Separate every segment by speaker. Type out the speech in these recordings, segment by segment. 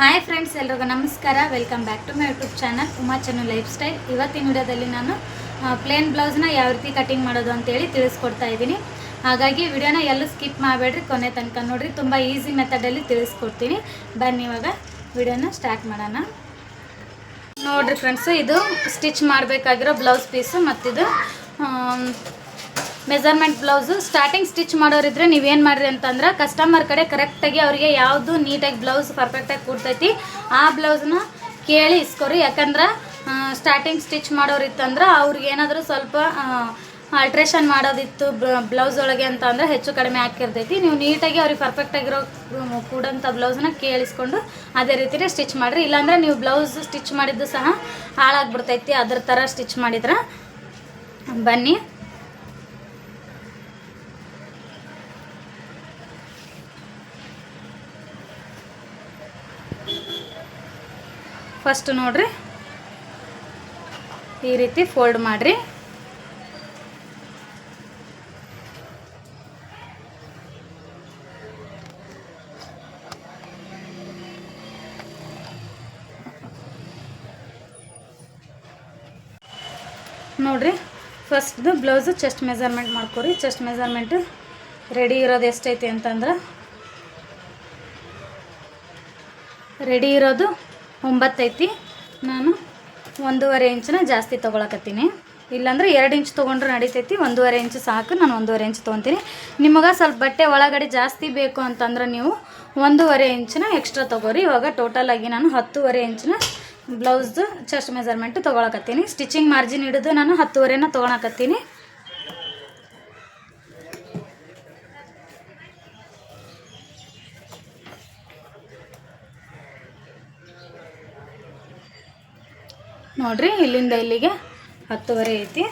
Speaker 1: Hi friends ಎಲ್ರಿಗೂ ನಮಸ್ಕಾರ. Welcome back to my YouTube channel Uma Channu life style ಇವತ್ತಿನ ವಿಡಿಯೋದಲ್ಲಿ ನಾನು ಪ್ಲೇನ್ ಬ್ಲೌಸ್ನ ಯಾವ ರೀತಿ ಕಟಿಂಗ್ ಮಾಡೋದು ಅಂತೇಳಿ ತಿಳಿಸ್ಕೊಡ್ತಾ ಇದ್ದೀನಿ. ಹಾಗಾಗಿ ವಿಡಿಯೋನ ಎಲ್ಲೂ ಸ್ಕಿಪ್ ಮಾಡಬೇಡ್ರಿ, ಕೊನೆ ತನಕ ನೋಡಿರಿ. ತುಂಬ ಈಸಿ ಮೆಥಡಲ್ಲಿ ತಿಳಿಸ್ಕೊಡ್ತೀನಿ. ಬನ್ನಿ ಇವಾಗ ವಿಡಿಯೋನ ಸ್ಟಾರ್ಟ್ ಮಾಡೋಣ. ನೋಡಿರಿ ಫ್ರೆಂಡ್ಸು ಇದು ಸ್ಟಿಚ್ ಮಾಡಬೇಕಾಗಿರೋ ಬ್ಲೌಸ್ ಪೀಸು ಮತ್ತಿದು ಮೆಜರ್ಮೆಂಟ್ ಬ್ಲೌಸು ಸ್ಟಾರ್ಟಿಂಗ್ ಸ್ಟಿಚ್ ಮಾಡೋರಿದ್ರೆ ನೀವೇನು ಮಾಡಿರಿ ಅಂತಂದ್ರೆ ಕಸ್ಟಮರ್ ಕಡೆ ಕರೆಕ್ಟಾಗಿ ಅವರಿಗೆ ಯಾವುದು ನೀಟಾಗಿ ಬ್ಲೌಸ್ ಪರ್ಫೆಕ್ಟಾಗಿ ಕೊಡ್ತೈತಿ, ಆ ಬ್ಲೌಸ್ನ ಕೇಳಿ ಇಸ್ಕೊರಿ. ಯಾಕಂದ್ರೆ ಸ್ಟಾರ್ಟಿಂಗ್ ಸ್ಟಿಚ್ ಮಾಡೋರಿತ್ತಂದ್ರೆ ಅವ್ರಿಗೆ ಏನಾದರೂ ಸ್ವಲ್ಪ ಆಲ್ಟ್ರೇಷನ್ ಮಾಡೋದಿತ್ತು ಬ್ಲೌಸ್ ಒಳಗೆ ಅಂತ ಅಂದ್ರೆ ಹೆಚ್ಚು ಕಡಿಮೆ ಹಾಕಿರ್ತೈತಿ. ನೀವು ನೀಟಾಗಿ ಅವ್ರಿಗೆ ಪರ್ಫೆಕ್ಟಾಗಿರೋ ಕೂಡಂಥ ಬ್ಲೌಸ್ನ ಕೇಳಿಸ್ಕೊಂಡು ಅದೇ ರೀತಿನೇ ಸ್ಟಿಚ್ ಮಾಡಿರಿ. ಇಲ್ಲಾಂದ್ರೆ ನೀವು ಬ್ಲೌಸ್ ಸ್ಟಿಚ್ ಮಾಡಿದ್ದು ಸಹ ಹಾಳಾಗ್ಬಿಡ್ತೈತಿ. ಅದ್ರ ಥರ ಸ್ಟಿಚ್ ಮಾಡಿದ್ರೆ ಬನ್ನಿ. ಫಸ್ಟ್ ನೋಡ್ರಿ. ಈ ರೀತಿ ಫೋಲ್ಡ್ ಮಾಡಿರಿ. ನೋಡ್ರಿ ಫಸ್ಟ್ದು ಬ್ಲೌಸು ಚೆಸ್ಟ್ ಮೆಜರ್ಮೆಂಟ್ ಮಾಡ್ಕೊರಿ. ಚೆಸ್ಟ್ ಮೆಜರ್ಮೆಂಟ್ ರೆಡಿ ಇರೋದು ಎಷ್ಟೈತಿ ಅಂತಂದ್ರೆ? ರೆಡಿ ಇರೋದು ಒಂಬತ್ತೈತಿ. ನಾನು ಒಂದೂವರೆ ಇಂಚನ ಜಾಸ್ತಿ ತೊಗೊಳಕತ್ತೀನಿ. ಇಲ್ಲಾಂದ್ರೆ ಎರಡು ಇಂಚ್ ತೊಗೊಂಡ್ರೆ ನಡಿತೈತಿ. ಒಂದೂವರೆ ಇಂಚ್ ಸಾಕು, ನಾನು ಒಂದೂವರೆ ಇಂಚ್ ತೊಗೊತೀನಿ. ನಿಮಗೆ ಸ್ವಲ್ಪ ಬಟ್ಟೆ ಒಳಗಡೆ ಜಾಸ್ತಿ ಬೇಕು ಅಂತಂದ್ರೆ ನೀವು ಒಂದೂವರೆ ಇಂಚನ್ನ ಎಕ್ಸ್ಟ್ರಾ ತೊಗೋರಿ. ಇವಾಗ ಟೋಟಲ್ ಆಗಿ ನಾನು ಹತ್ತೂವರೆ ಇಂಚಿನ ಬ್ಲೌಸ್ದು ಚೆಸ್ಟ್ ಮೆಜರ್ಮೆಂಟ್ ತೊಗೊಳಕತ್ತೀನಿ. ಸ್ಟಿಚಿಂಗ್ ಮಾರ್ಜಿನ್ ಹಿಡಿದು ನಾನು ಹತ್ತುವರೆನ ತೊಗೊಳಕತ್ತೀನಿ. ನೋಡ್ರಿ, ಇಲ್ಲಿಂದ ಇಲ್ಲಿಗೆ ಹತ್ತುವರೆ ಐತಿ.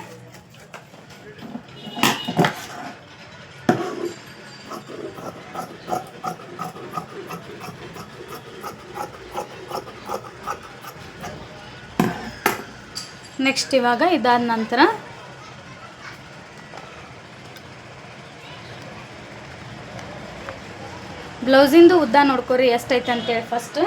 Speaker 1: ನೆಕ್ಸ್ಟ್ ಇವಾಗ ಇದಾದ ನಂತರ ಬ್ಲೌಸಿಂದು ಉದ್ದ ನೋಡ್ಕೊರಿ ಎಷ್ಟೈತೆ ಅಂತೇಳಿ ಫಸ್ಟ್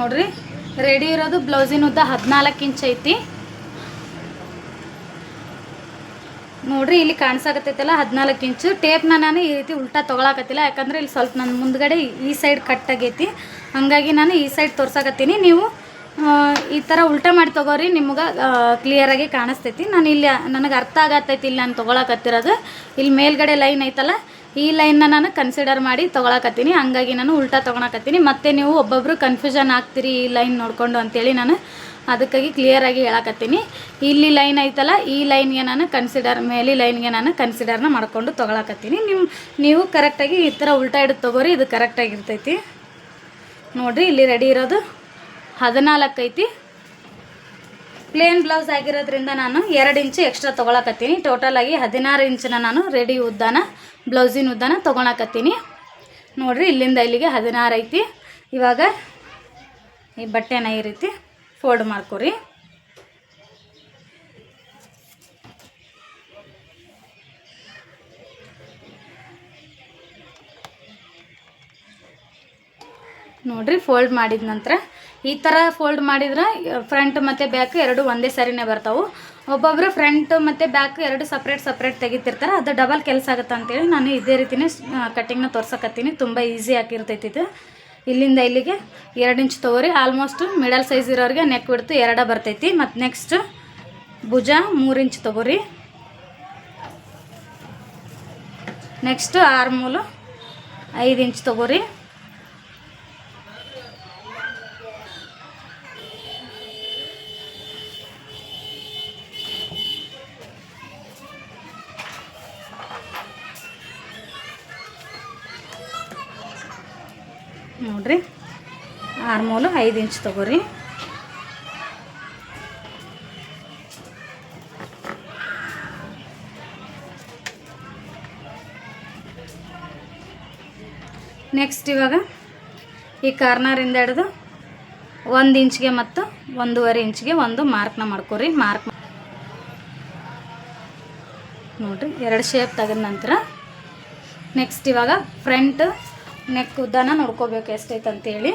Speaker 1: ನೋಡ್ರಿ. ರೆಡಿ ಇರೋದು ಬ್ಲೌಸಿನ ಉದ್ದ ಹದಿನಾಲ್ಕು ಇಂಚ್ ಐತಿ. ನೋಡ್ರಿ, ಇಲ್ಲಿ ಕಾಣಿಸಾಕತ್ತೈತಲ್ಲ ಹದಿನಾಲ್ಕು ಇಂಚು ಟೇಪ್ನ ನಾನು ಈ ರೀತಿ ಉಲ್ಟಾ ತೊಗೊಳಕತ್ತಿಲ್ಲ, ಯಾಕಂದ್ರೆ ಇಲ್ಲಿ ಸ್ವಲ್ಪ ನನ್ನ ಮುಂದ್ಗಡೆ ಈ ಸೈಡ್ ಕಟ್ ಆಗೈತಿ. ಹಾಗಾಗಿ ನಾನು ಈ ಸೈಡ್ ತೋರ್ಸಕತ್ತೀನಿ. ನೀವು ಈ ಥರ ಉಲ್ಟಾ ಮಾಡಿ ತೊಗೋರಿ, ನಿಮ್ಗೆ ಕ್ಲಿಯರಾಗಿ ಕಾಣಿಸ್ತೈತಿ. ನಾನು ಇಲ್ಲಿ, ನನಗೆ ಅರ್ಥ ಆಗತ್ತೈತಿ ಇಲ್ಲಿ ನಾನು ತೊಗೊಳಕತ್ತಿರೋದು. ಇಲ್ಲಿ ಮೇಲ್ಗಡೆ ಲೈನ್ ಐತಲ್ಲ ಈ ಲೈನ್ನ ನಾನು ಕನ್ಸಿಡರ್ ಮಾಡಿ ತೊಗೊಳಕತ್ತೀನಿ. ಹಂಗಾಗಿ ನಾನು ಉಲ್ಟಾ ತೊಗೊಳಕತ್ತೀನಿ. ಮತ್ತೆ ನೀವು ಒಬ್ಬೊಬ್ಬರು ಕನ್ಫ್ಯೂಷನ್ ಆಗ್ತೀರಿ ಈ ಲೈನ್ ನೋಡಿಕೊಂಡು ಅಂತೇಳಿ ನಾನು ಅದಕ್ಕಾಗಿ ಕ್ಲಿಯರಾಗಿ ಹೇಳಕತ್ತೀನಿ. ಇಲ್ಲಿ ಲೈನ್ ಐತಲ್ಲ, ಈ ಲೈನ್ಗೆ ನಾನು ಕನ್ಸಿಡರ್ ಮೇಲೆ ಲೈನ್ಗೆ ನಾನು ಕನ್ಸಿಡರ್ನ ಮಾಡಿಕೊಂಡು ತೊಗೊಳಕತ್ತೀನಿ. ನಿಮ್ಮ ನೀವು ಕರೆಕ್ಟಾಗಿ ಈ ಥರ ಉಲ್ಟಾ ಹಿಡಿದು ತೊಗೋರಿ, ಇದು ಕರೆಕ್ಟಾಗಿ ಇರ್ತೈತಿ ನೋಡಿರಿ, ಇಲ್ಲಿ ರೆಡಿ ಇರೋದು ಹದಿನಾಲ್ಕು ಐತಿ ಪ್ಲೇನ್ ಬ್ಲೌಸ್ ಆಗಿರೋದ್ರಿಂದ ನಾನು ಎರಡು ಇಂಚು ಎಕ್ಸ್ಟ್ರಾ ತೊಗೊಳಕತ್ತೀನಿ. ಟೋಟಲಾಗಿ ಹದಿನಾರು ಇಂಚನ್ನ ನಾನು ರೆಡಿ ಉದ್ದಾನ ಬ್ಲೌಸಿನ ಉದ್ದಾನ ತೊಗೊಳಕತ್ತೀನಿ. ನೋಡಿರಿ, ಇಲ್ಲಿಂದ ಇಲ್ಲಿಗೆ ಹದಿನಾರು ಐತಿ. ಇವಾಗ ಈ ಬಟ್ಟೆನ ಈ ರೀತಿ ಫೋಲ್ಡ್ ಮಾಡ್ಕೊರಿ. ನೋಡ್ರಿ ಫೋಲ್ಡ್ ಮಾಡಿದ ನಂತರ ಈ ಥರ ಫೋಲ್ಡ್ ಮಾಡಿದ್ರೆ ಫ್ರಂಟ್ ಮತ್ತು ಬ್ಯಾಕ್ ಎರಡು ಒಂದೇ ಸರಿನೇ ಬರ್ತಾವೆ. ಒಬ್ಬೊಬ್ಬರು ಫ್ರಂಟ್ ಮತ್ತು ಬ್ಯಾಕ್ ಎರಡು ಸಪ್ರೇಟ್ ಸಪ್ರೇಟ್ ತೆಗಿತಿರ್ತಾರೆ. ಅದು ಡಬಲ್ ಕೆಲಸ ಆಗುತ್ತೆ ಅಂತೇಳಿ ನಾನು ಇದೇ ರೀತಿಯೇ ಕಟ್ಟಿಂಗ್ನ ತೋರ್ಸಕತ್ತೀನಿ. ತುಂಬ ಈಸಿ ಆಗಿರ್ತೈತಿ ಇದು. ಇಲ್ಲಿಂದ ಇಲ್ಲಿಗೆ ಎರಡು ಇಂಚ್ ತೊಗೋರಿ ಆಲ್ಮೋಸ್ಟ್ ಮಿಡಲ್ ಸೈಜ್ ಇರೋರಿಗೆ ನೆಕ್ ಬಿಡ್ತು ಎರಡ ಬರ್ತೈತಿ. ಮತ್ತು ನೆಕ್ಸ್ಟ್ ಭುಜ ಮೂರು ಇಂಚ್ ತೊಗೋರಿ. ನೆಕ್ಸ್ಟ್ ಆರ್ಮೂಲು ಐದು ಇಂಚ್ ತೊಗೋರಿ. ನೋಡ್ರಿ. ಆರ್ಮೋಲು ಐದು ಇಂಚ್ ತಗೋರಿ. ನೆಕ್ಸ್ಟ್ ಇವಾಗ ಈ ಕಾರ್ನರಿಂದ ಹಿಡಿದು ಒಂದು ಇಂಚ್ಗೆ ಮತ್ತು ಒಂದೂವರೆ ಇಂಚ್ಗೆ ಒಂದು ಮಾರ್ಕ್ನ ಮಾಡ್ಕೊರಿ. ಮಾರ್ಕ್ ನೋಡ್ರಿ, ಎರಡು ಶೇಪ್ ತೆಗೆದ ನಂತರ ನೆಕ್ಸ್ಟ್ ಇವಾಗ ಫ್ರಂಟ್ ನೆಕ್ ಉದ್ದನ ನೋಡ್ಕೋಬೇಕು ಎಷ್ಟೈತೆ ಅಂತೇಳಿ.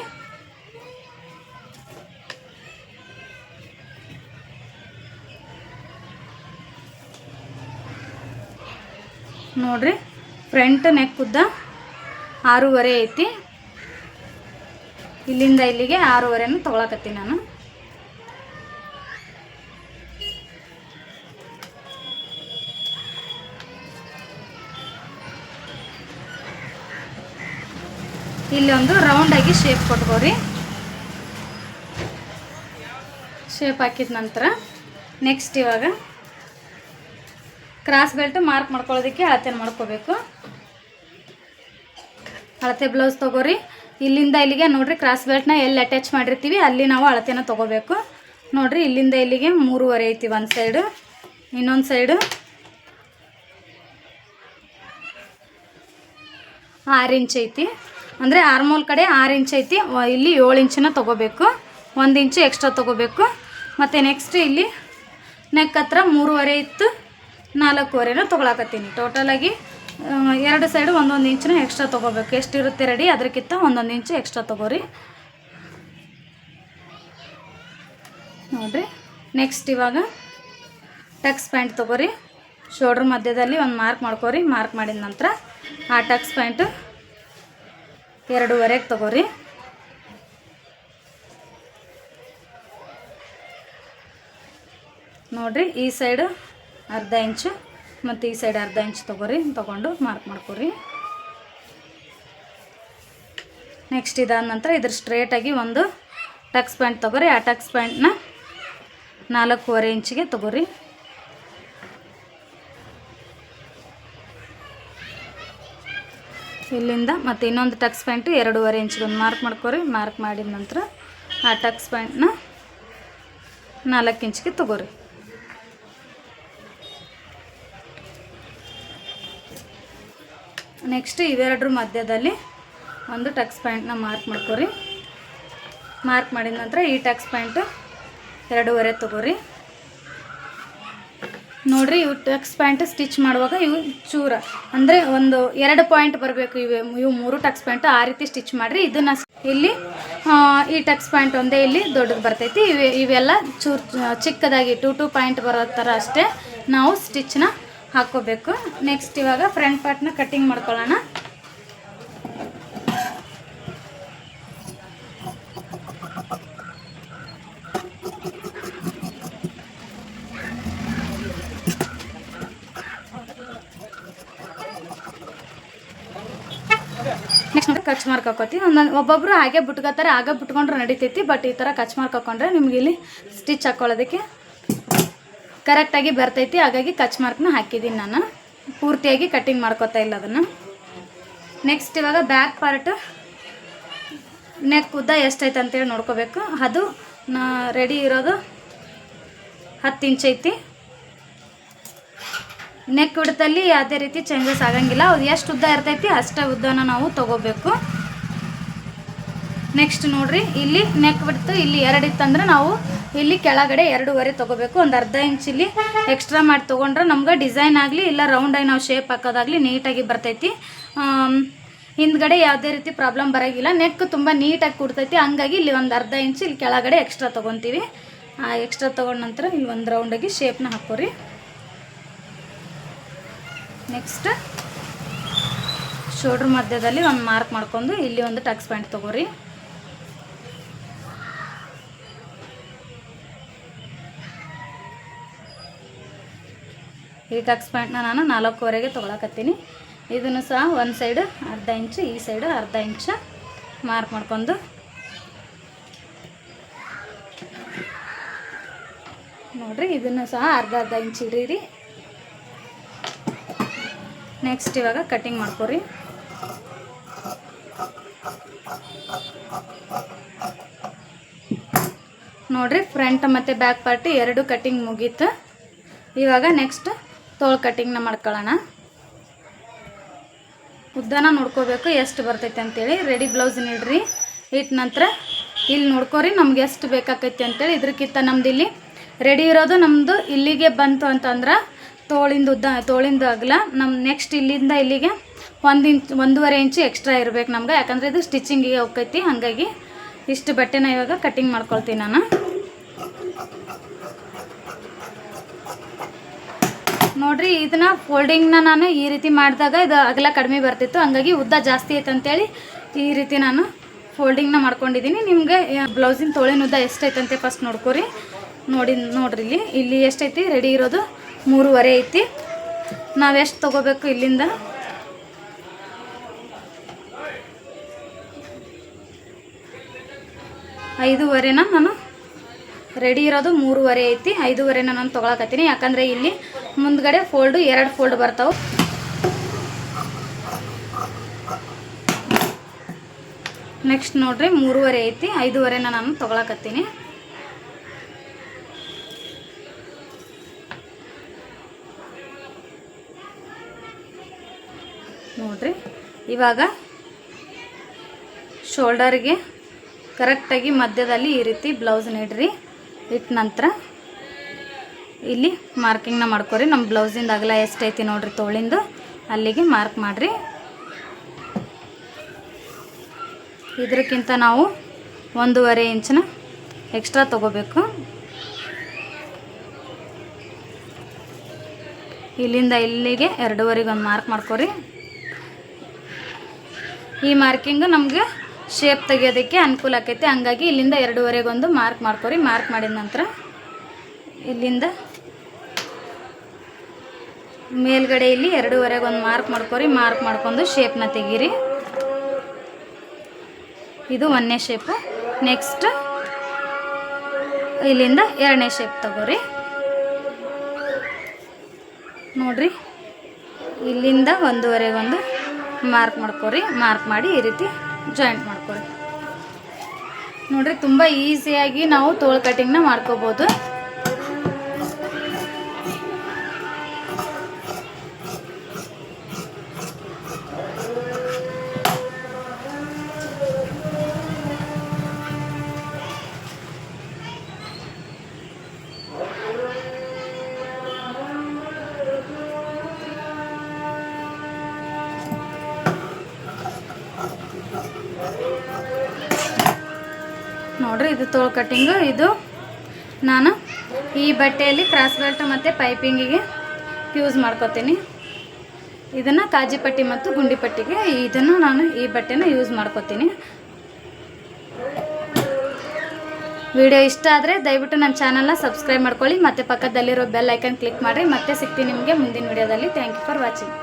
Speaker 1: ನೋಡ್ರಿ ಫ್ರಂಟ್ ನೆಕ್ ಉದ್ದ ಆರೂವರೆ ಐತಿ. ಇಲ್ಲಿಂದ ಇಲ್ಲಿಗೆ ಆರೂವರೆನೂ ತೊಗೊಳಕತ್ತೀನಿ ನಾನು. ಇಲ್ಲಿ ಒಂದು ರೌಂಡಾಗಿ ಶೇಪ್ ಕೊಟ್ಕೋರಿ. ಶೇಪ್ ಹಾಕಿದ ನಂತರ ನೆಕ್ಸ್ಟ್ ಇವಾಗ ಕ್ರಾಸ್ ಬೆಲ್ಟ್ ಮಾರ್ಕ್ ಮಾಡ್ಕೊಳ್ಳೋದಕ್ಕೆ ಅಳತೆನ ಮಾಡ್ಕೋಬೇಕು. ಅಳತೆ ಬ್ಲೌಸ್ ತೊಗೋರಿ. ಇಲ್ಲಿಂದ ಇಲ್ಲಿಗೆ ನೋಡ್ರಿ ಕ್ರಾಸ್ ಬೆಲ್ಟ್ನ ಎಲ್ಲಿ ಅಟ್ಯಾಚ್ ಮಾಡಿರ್ತೀವಿ ಅಲ್ಲಿ ನಾವು ಅಳತೆನ ತೊಗೋಬೇಕು. ನೋಡ್ರಿ ಇಲ್ಲಿಂದ ಇಲ್ಲಿಗೆ ಮೂರುವರೆ ಐತಿ ಒಂದು ಸೈಡು ಇನ್ನೊಂದು ಸೈಡು ಆರು ಇಂಚ್ ಐತಿ. ಅಂದರೆ ಆರ್ಮೋಲ್ ಕಡೆ ಆರು ಇಂಚ್ ಐತಿ. ಇಲ್ಲಿ ಏಳು ಇಂಚನ್ನ ತೊಗೋಬೇಕು. ಒಂದು ಇಂಚು ಎಕ್ಸ್ಟ್ರಾ ತೊಗೋಬೇಕು. ಮತ್ತು ನೆಕ್ಸ್ಟ್ ಇಲ್ಲಿ ನೆಕ್ ಹತ್ರ ಮೂರುವರೆ ಇತ್ತು, ನಾಲ್ಕೂವರೆನ ತೊಗೊಳಕತ್ತೀನಿ. ಟೋಟಲಾಗಿ ಎರಡು ಸೈಡು ಒಂದೊಂದು ಇಂಚಿನ ಎಕ್ಸ್ಟ್ರಾ ತೊಗೋಬೇಕು. ಎಷ್ಟಿರುತ್ತೆ ರೆಡಿ ಅದಕ್ಕಿಂತ ಒಂದೊಂದು ಇಂಚು ಎಕ್ಸ್ಟ್ರಾ ತೊಗೋರಿ. ನೋಡಿರಿ. ನೆಕ್ಸ್ಟ್ ಇವಾಗ ಟಕ್ಸ್ ಪ್ಯಾಂಟ್ ತೊಗೋರಿ. ಶೋಲ್ಡ್ರ್ ಮಧ್ಯದಲ್ಲಿ ಒಂದು ಮಾರ್ಕ್ ಮಾಡ್ಕೋರಿ. ಮಾರ್ಕ್ ಮಾಡಿದ ನಂತರ ಆ ಟಕ್ಸ್ ಪ್ಯಾಂಟು ಎರಡೂವರೆಗೆ ತಗೋರಿ. ನೋಡ್ರಿ, ಈ ಸೈಡು ಅರ್ಧ ಇಂಚು ಮತ್ತು ಈ ಸೈಡ್ ಅರ್ಧ ಇಂಚ್ ತಗೋರಿ, ತೊಗೊಂಡು ಮಾರ್ಕ್ ಮಾಡ್ಕೊರಿ. ನೆಕ್ಸ್ಟ್ ಇದಾದ ನಂತರ ಇದ್ರ ಸ್ಟ್ರೇಟಾಗಿ ಒಂದು ಟಕ್ಸ್ ಪ್ಯಾಂಟ್ ತಗೋರಿ. ಆ ಟಕ್ಸ್ ಪ್ಯಾಂಟ್ನ ನಾಲ್ಕೂವರೆ ಇಂಚಿಗೆ ತೊಗೋರಿ. ಇಲ್ಲಿಂದ ಮತ್ತು ಇನ್ನೊಂದು ಟಕ್ಸ್ ಪ್ಯಾಂಟು ಎರಡೂವರೆ ಇಂಚ್ಗೆ ಒಂದು ಮಾರ್ಕ್ ಮಾಡ್ಕೊರಿ. ಮಾರ್ಕ್ ಮಾಡಿದ ನಂತರ ಆ ಟಕ್ಸ್ ಪ್ಯಾಂಟ್ನ ನಾಲ್ಕು ಇಂಚ್ಗೆ ತಗೋರಿ. ನೆಕ್ಸ್ಟ್ ಇವೆರಡರ ಮಧ್ಯದಲ್ಲಿ ಒಂದು ಟಕ್ಸ್ ಪ್ಯಾಂಟ್ನ ಮಾರ್ಕ್ ಮಾಡ್ಕೊರಿ. ಮಾರ್ಕ್ ಮಾಡಿದ ನಂತರ ಈ ಟಕ್ಸ್ ಪ್ಯಾಂಟು ಎರಡೂವರೆ ತಗೋರಿ. ನೋಡ್ರಿ ಇವು ಟಕ್ಸ್ ಪ್ಯಾಂಟ್ ಸ್ಟಿಚ್ ಮಾಡುವಾಗ ಇವು ಚೂರ. ಅಂದರೆ ಒಂದು ಎರಡು ಪಾಯಿಂಟ್ ಬರಬೇಕು ಇವೆ. ಇವು ಮೂರು ಟಕ್ಸ್ ಪ್ಯಾಂಟ್ ಆ ರೀತಿ ಸ್ಟಿಚ್ ಮಾಡಿರಿ. ಇದನ್ನ ಇಲ್ಲಿ ಈ ಟಕ್ಸ್ ಪ್ಯಾಂಟ್ ಒಂದೇ ಇಲ್ಲಿ ದೊಡ್ಡದು ಬರ್ತೈತಿ. ಇವೆ, ಇವೆಲ್ಲ ಚೂರು ಚಿಕ್ಕದಾಗಿ ಟು ಟು ಪಾಯಿಂಟ್ ಬರೋ ಥರ ಅಷ್ಟೇ ನಾವು ಸ್ಟಿಚ್ನ ಹಾಕೋಬೇಕು ನೆಕ್ಸ್ಟ್ ಇವಾಗ ಫ್ರಂಟ್ ಪಾರ್ಟ್ನ ಕಟ್ಟಿಂಗ್ ಮಾಡ್ಕೊಳ್ಳೋಣ ನೆಕ್ಸ್ಟ್ ನೋಡಿ ಮಾರ್ಕ್ ಹಾಕೋತಿ. ಒಂದೊಂದು ಒಬ್ಬೊಬ್ರು ಹಾಗೆ ಬಿಟ್ಕೋತಾರೆ, ಆಗ ಬಿಟ್ಕೊಂಡ್ರೆ ನಡಿತೈತಿ ಬಟ್ ಈ ಥರ ಕಚ್ ಮಾರ್ಕ್ ಹಾಕೊಂಡ್ರೆ ನಿಮ್ಗೆ ಇಲ್ಲಿ ಸ್ಟಿಚ್ ಹಾಕ್ಕೊಳ್ಳೋದಕ್ಕೆ ಕರೆಕ್ಟಾಗಿ ಬರ್ತೈತಿ. ಹಾಗಾಗಿ ಕಚ್ ಮಾರ್ಕ್ನ ಹಾಕಿದ್ದೀನಿ ನಾನು. ಪೂರ್ತಿಯಾಗಿ ಕಟ್ಟಿಂಗ್ ಮಾಡ್ಕೋತಾ ಇಲ್ಲ ಅದನ್ನು. ನೆಕ್ಸ್ಟ್ ಇವಾಗ ಬ್ಯಾಕ್ ಪಾರ್ಟ್ ನೆಕ್ ಉದ್ದ ಎಷ್ಟೈತೆ ಅಂತೇಳಿ ನೋಡ್ಕೋಬೇಕು. ಅದು ನಾ ರೆಡಿ ಇರೋದು ಹತ್ತು ಇಂಚ್ ಐತಿ. ನೆಕ್ ಉಡ್ತಲ್ಲಿ ಯಾವುದೇ ರೀತಿ ಚೇಂಜಸ್ ಆಗಂಗಿಲ್ಲ. ಅದು ಎಷ್ಟು ಉದ್ದ ಇರ್ತೈತಿ ಅಷ್ಟೇ ಉದ್ದನ ನಾವು ತಗೋಬೇಕು. ನೆಕ್ಸ್ಟ್ ನೋಡ್ರಿ, ಇಲ್ಲಿ ನೆಕ್ ಬಿಡ್ತು ಇಲ್ಲಿ ಎರಡು ಇತ್ತಂದ್ರೆ ನಾವು ಇಲ್ಲಿ ಕೆಳಗಡೆ ಎರಡೂವರೆ ತಗೋಬೇಕು. ಒಂದು ಅರ್ಧ ಇಂಚ್ ಇಲ್ಲಿ ಎಕ್ಸ್ಟ್ರಾ ಮಾಡಿ ತೊಗೊಂಡ್ರೆ ನಮ್ಗೆ ಡಿಸೈನ್ ಆಗಲಿ, ಇಲ್ಲ ರೌಂಡಾಗಿ ನಾವು ಶೇಪ್ ಹಾಕೋದಾಗಲಿ ನೀಟಾಗಿ ಬರ್ತೈತಿ. ಹಿಂದ್ಗಡೆ ಯಾವುದೇ ರೀತಿ ಪ್ರಾಬ್ಲಮ್ ಬರೋಂಗಿಲ್ಲ. ನೆಕ್ ತುಂಬ ನೀಟಾಗಿ ಕೊಡ್ತೈತಿ. ಹಂಗಾಗಿ ಇಲ್ಲಿ ಒಂದು ಅರ್ಧ ಇಂಚ್ ಇಲ್ಲಿ ಕೆಳಗಡೆ ಎಕ್ಸ್ಟ್ರಾ ತೊಗೊತೀವಿ. ಎಕ್ಸ್ಟ್ರಾ ತೊಗೊಂಡ ನಂತರ ಇಲ್ಲಿ ಒಂದು ರೌಂಡಾಗಿ ಶೇಪ್ನ ಹಾಕೋರಿ. ನೆಕ್ಸ್ಟ್ ಶೋಲ್ಡ್ರ್ ಮಧ್ಯದಲ್ಲಿ ಒಂದು ಮಾರ್ಕ್ ಮಾಡ್ಕೊಂಡು ಇಲ್ಲಿ ಒಂದು ಟಕ್ಸ್ ಪ್ಯಾಂಟ್ ತೊಗೋರಿ. ಈ ಟಕ್ಸ್ ಪ್ಯಾಂಟ್ನ ನಾನು ನಾಲ್ಕೂವರೆಗೆ ತೊಗೊಳಕತ್ತೀನಿ. ಇದನ್ನು ಸಹ ಒಂದು ಸೈಡು ಅರ್ಧ ಇಂಚು, ಈ ಸೈಡು ಅರ್ಧ ಇಂಚು ಮಾರ್ಕ್ ಮಾಡ್ಕೊಂಡು. ನೋಡಿರಿ, ಇದನ್ನು ಸಹ ಅರ್ಧ ಅರ್ಧ ಇಂಚು ಇಡೀರಿ ನೆಕ್ಸ್ಟ್ ಇವಾಗ ಕಟಿಂಗ್ ಮಾಡ್ಕೊರಿ. ನೋಡ್ರಿ ಫ್ರಂಟ್ ಮತ್ತು ಬ್ಯಾಕ್ ಪಾರ್ಟಿ ಎರಡು ಕಟಿಂಗ್ ಮುಗೀತು. ಇವಾಗ ನೆಕ್ಸ್ಟ್ ತೋಳು ಕಟಿಂಗ್ನ ಮಾಡ್ಕೊಳ್ಳೋಣ ಉದ್ದನ ನೋಡ್ಕೋಬೇಕು, ಎಷ್ಟು ಬರ್ತೈತೆ ಅಂತೇಳಿ. ರೆಡಿ ಬ್ಲೌಸ್ ನೀಡ್ರಿ. ಇಟ್ಟ ನಂತರ ಇಲ್ಲಿ ನೋಡ್ಕೋರಿ, ನಮ್ಗೆ ಎಷ್ಟು ಬೇಕಾಕೈತಿ ಅಂತೇಳಿ. ಇದಕ್ಕಿಂತ ನಮ್ದು ಇಲ್ಲಿ ರೆಡಿ ಇರೋದು ನಮ್ಮದು ಇಲ್ಲಿಗೆ ಬಂತು ಅಂತಂದ್ರೆ ತೋಳಿಂದ ಉದ್ದ, ತೋಳಿಂದ ಅಗಲ. ನಮ್ಮ ನೆಕ್ಸ್ಟ್ ಇಲ್ಲಿಂದ ಇಲ್ಲಿಗೆ ಒಂದು ಇಂಚ್, ಒಂದೂವರೆ ಇಂಚು ಎಕ್ಸ್ಟ್ರಾ ಇರಬೇಕು ನಮ್ಗೆ. ಯಾಕಂದರೆ ಇದು ಸ್ಟಿಚಿಂಗಿಗೆ ಹೋಗ್ತೈತಿ. ಹಾಗಾಗಿ ಇಷ್ಟು ಬಟ್ಟೆನ ಇವಾಗ ಕಟ್ಟಿಂಗ್ ಮಾಡ್ಕೊಳ್ತೀನಿ ನಾನು. ನೋಡ್ರಿ, ಇದನ್ನ ಫೋಲ್ಡಿಂಗ್ನ ನಾನು ಈ ರೀತಿ ಮಾಡಿದಾಗ ಇದು ಅಗಲ ಕಡಿಮೆ ಬರ್ತಿತ್ತು. ಹಂಗಾಗಿ ಉದ್ದ ಜಾಸ್ತಿ ಐತೆ ಅಂತೇಳಿ ಈ ರೀತಿ ನಾನು ಫೋಲ್ಡಿಂಗ್ನ ಮಾಡ್ಕೊಂಡಿದ್ದೀನಿ ನಿಮಗೆ ಬ್ಲೌಸಿನ ತೋಳಿನ ಉದ್ದ ಎಷ್ಟೈತಂತೆ ಫಸ್ಟ್ ನೋಡ್ಕೋರಿ. ನೋಡಿ, ನೋಡ್ರಿ ಇಲ್ಲಿ. ಇಲ್ಲಿ ಎಷ್ಟೈತಿ ರೆಡಿ ಇರೋದು ಮೂರುವರೆ ಐತಿ. ನಾವು ಎಷ್ಟು ತೊಗೋಬೇಕು ಇಲ್ಲಿಂದ? ಐದೂವರೆನ ನಾನು ರೆಡಿ ಇರೋದು ಮೂರುವರೆ ಐತಿ. ಐದೂವರೆನ ನಾನು ತೊಗೊಳಕತ್ತೀನಿ. ಯಾಕಂದರೆ ಇಲ್ಲಿ ಮುಂದ್ಗಡೆ ಫೋಲ್ಡು ಎರಡು ಫೋಲ್ಡ್ ಬರ್ತಾವೆ. ನೆಕ್ಸ್ಟ್ ನೋಡ್ರಿ, ಮೂರುವರೆ ಐತಿ, ಐದೂವರೆನ ನಾನು ತೊಗೊಳಕತ್ತೀನಿ. ನೋಡ್ರಿ, ಇವಾಗ ಶೋಲ್ಡರ್ಗೆ ಕರೆಕ್ಟಾಗಿ ಮಧ್ಯದಲ್ಲಿ ಈ ರೀತಿ ಬ್ಲೌಸ್ ನೀಡ್ರಿ ಇಟ್ಟ ನಂತರ ಇಲ್ಲಿ ಮಾರ್ಕಿಂಗ್ನ ಮಾಡ್ಕೊರಿ. ನಮ್ಮ ಬ್ಲೌಸಿಂದ ಅಗಲ ಎಷ್ಟೈತಿ ನೋಡ್ರಿ ತೋಳಿಂದು. ಅಲ್ಲಿಗೆ ಮಾರ್ಕ್ ಮಾಡಿರಿ. ಇದಕ್ಕಿಂತ ನಾವು ಒಂದೂವರೆ ಇಂಚನ ಎಕ್ಸ್ಟ್ರಾ ತಗೋಬೇಕು. ಇಲ್ಲಿಂದ ಇಲ್ಲಿಗೆ ಎರಡೂವರೆಗೆ ಒಂದು ಮಾರ್ಕ್ ಮಾಡ್ಕೊರಿ. ಈ ಮಾರ್ಕಿಂಗ್ ನಮಗೆ ಶೇಪ್ ತೆಗಿಯೋದಕ್ಕೆ ಅನುಕೂಲ ಆಕೈತಿ. ಹಂಗಾಗಿ ಇಲ್ಲಿಂದ ಎರಡೂವರೆಗೆ ಒಂದು ಮಾರ್ಕ್ ಮಾಡ್ಕೊರಿ. ಮಾರ್ಕ್ ಮಾಡಿದ ನಂತರ ಇಲ್ಲಿಂದ ಮೇಲ್ಗಡೆ ಇಲ್ಲಿ ಎರಡೂವರೆಗೆ ಒಂದು ಮಾರ್ಕ್ ಮಾಡ್ಕೊರಿ, ಮಾರ್ಕ್ ಮಾಡ್ಕೊಂಡು ಶೇಪ್ನ ತೆಗೀರಿ. ಇದು ಒಂದನೇ ಶೇಪು ನೆಕ್ಸ್ಟ್ ಇಲ್ಲಿಂದ ಎರಡನೇ ಶೇಪ್ ತಗೋರಿ. ನೋಡ್ರಿ, ಇಲ್ಲಿಂದ ಒಂದೂವರೆಗೆ ಒಂದು ಮಾರ್ಕ್ ಮಾಡ್ಕೊರಿ, ಮಾರ್ಕ್ ಮಾಡಿ ಈ ರೀತಿ ಜಾಯಿಂಟ್ ಮಾಡ್ಕೊರಿ. ನೋಡ್ರಿ, ತುಂಬ ಈಸಿಯಾಗಿ ನಾವು ತೋಳು ಕಟಿಂಗ್ನ ಮಾಡ್ಕೋಬೋದು. ನೋಡ್ರಿ, ಇದು ತೋಳು ಕಟ್ಟಿಂಗು ಇದು ನಾನು ಈ ಬಟ್ಟೆಯಲ್ಲಿ ಕ್ರಾಸ್ ಬೆಲ್ಟ್ ಮತ್ತು ಪೈಪಿಂಗಿಗೆ ಯೂಸ್ ಮಾಡ್ಕೋತೀನಿ. ಇದನ್ನು ಕಾಜಿ ಪಟ್ಟಿ ಮತ್ತು ಗುಂಡಿ ಪಟ್ಟಿಗೆ ಇದನ್ನು ನಾನು ಈ ಬಟ್ಟೆನ ಯೂಸ್ ಮಾಡ್ಕೋತೀನಿ. ವಿಡಿಯೋ ಇಷ್ಟ ಆದರೆ ದಯವಿಟ್ಟು ನನ್ನ ಚಾನಲ್ನ ಸಬ್ಸ್ಕ್ರೈಬ್ ಮಾಡ್ಕೊಳ್ಳಿ, ಮತ್ತು ಪಕ್ಕದಲ್ಲಿರೋ ಬೆಲ್ ಐಕನ್ ಕ್ಲಿಕ್ ಮಾಡಿರಿ, ಮತ್ತೆ ಸಿಗ್ತೀನಿ ನಿಮಗೆ ಮುಂದಿನ ವಿಡಿಯೋದಲ್ಲಿ. Thank you for watching